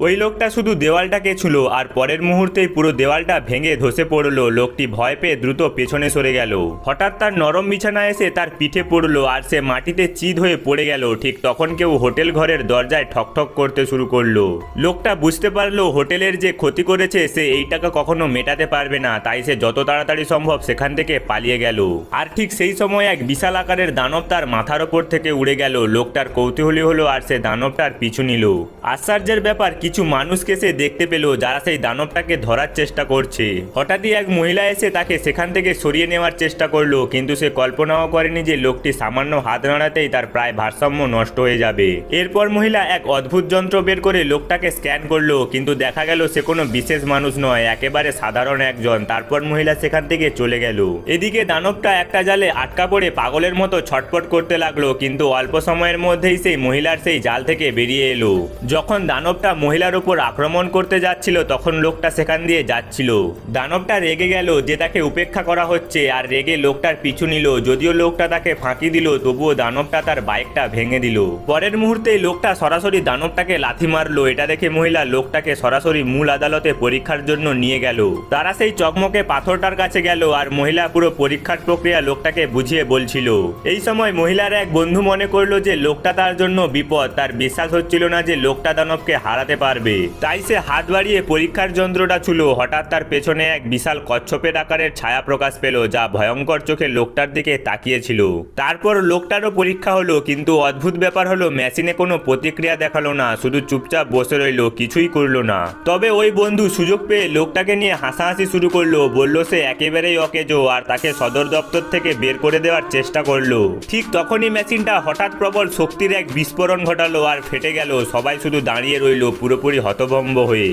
ওই লোকটা শুধু দেওয়ালটাকে ছিল, আর পরের মুহূর্তেই পুরো দেওয়ালটা ভেঙে ধসে পড়ল। লোকটি ভয় পেয়ে দ্রুত পেছনে সরে গেল। হঠাৎ তার নরম বিছানা এসে তার পিঠে পড়ল, আর সে মাটিতে চিদ হয়ে পড়ে গেল। ঠিক তখন কেউ হোটেল ঘরের দরজায় ঠকঠক করতে শুরু করল। লোকটা বুঝতে পারল, হোটেলের যে ক্ষতি করেছে, সে এই টাকা কখনো মেটাতে পারবে না। তাই সে যত তাড়াতাড়ি সম্ভব সেখান থেকে পালিয়ে গেল। আর ঠিক সেই সময় এক বিশাল আকারের দানব তার মাথার ওপর থেকে উড়ে গেল। লোকটার কৌতূহলী হলো, আর সে দানবটার পিছু নিল। আশ্চর্যের ব্যাপার কিছু মানুষকে সে দেখতে পেল যারা সেই দানবটাকে ধরার চেষ্টা করছে। হঠাৎই এক মহিলা এসে তাকে সেখান থেকে সরিয়ে নেওয়ার চেষ্টা করল, কিন্তু সে কল্পনাও করেনি যে লোকটি সামান্য হাত নাড়াতেই তার প্রায় ভারসাম্য নষ্ট হয়ে যাবে। এরপর মহিলা এক অদ্ভুত যন্ত্র বের করে লোকটাকে স্ক্যান করল, কিন্তু দেখা গেল সে কোনো বিশেষ মানুষ নয়, একেবারে সাধারণ একজন। তারপর মহিলা সেখান থেকে চলে গেল। এদিকে দানবটা একটা জালে আটকা পড়ে পাগলের মতো ছটপট করতে লাগল, কিন্তু অল্প সময়ের মধ্যেই সেই মহিলার সেই জাল থেকে বেরিয়ে এলো। যখন দানবটা মহিলার উপর আক্রমণ করতে যাচ্ছিল, তখন লোকটা সেখান দিয়ে যাচ্ছিল। দানবটা রেগে গেল যে তাকে উপেক্ষা করা হচ্ছে, আর রেগে লোকটার পিছু নিল। যদিও লোকটা তাকে ফাঁকি দিল, তবুও দানবটা তার বাইকটা ভেঙে দিল। পরের মুহূর্তেই লোকটা সরাসরি দানবটাকে লাথি মারলো। এটা দেখে মহিলা লোকটাকে সরাসরি মূল আদালতে পরীক্ষার জন্য নিয়ে গেল। তারা সেই চকমকে পাথরটার কাছে গেল, আর মহিলা পুরো পরীক্ষার প্রক্রিয়া লোকটাকে বুঝিয়ে বলছিল। এই সময় মহিলার এক বন্ধু মনে করল যে লোকটা তার জন্য বিপদ। তার বিশ্বাস হচ্ছিল না যে লোকটা দানবকে হারাতে পারবে। তাই সে হাত বাড়িয়ে পরীক্ষার যন্ত্রটা ছিল। হঠাৎ তার পেছনে এক বিশাল কচ্ছপের আকারের ছায়া প্রকাশ পেল, যা ভয়ঙ্কর চোখে লোকটার দিকে তাকিয়েছিল। তারপর লোকটারও পরীক্ষা হলো, কিন্তু অদ্ভুত ব্যাপার হলো, মেশিনে কোনো প্রতিক্রিয়া দেখাল না, শুধু চুপচাপ বসে রইল, কিছুই করল না। তবে ওই বন্ধু সুযোগ পেয়ে লোকটাকে নিয়ে হাসাহাসি শুরু করল, বলল সে একেবারেই অকেজো আর তাকে সদর দপ্তর থেকে বের করে দেওয়ার চেষ্টা করল। ঠিক তখনই মেশিনটা হঠাৎ প্রবল শক্তির এক বিস্ফোরণ ঘটালো আর ফেটে গেল, সবাই শুধু দাঁড়িয়ে রইল পুরোপুরি হতভম্ব হয়ে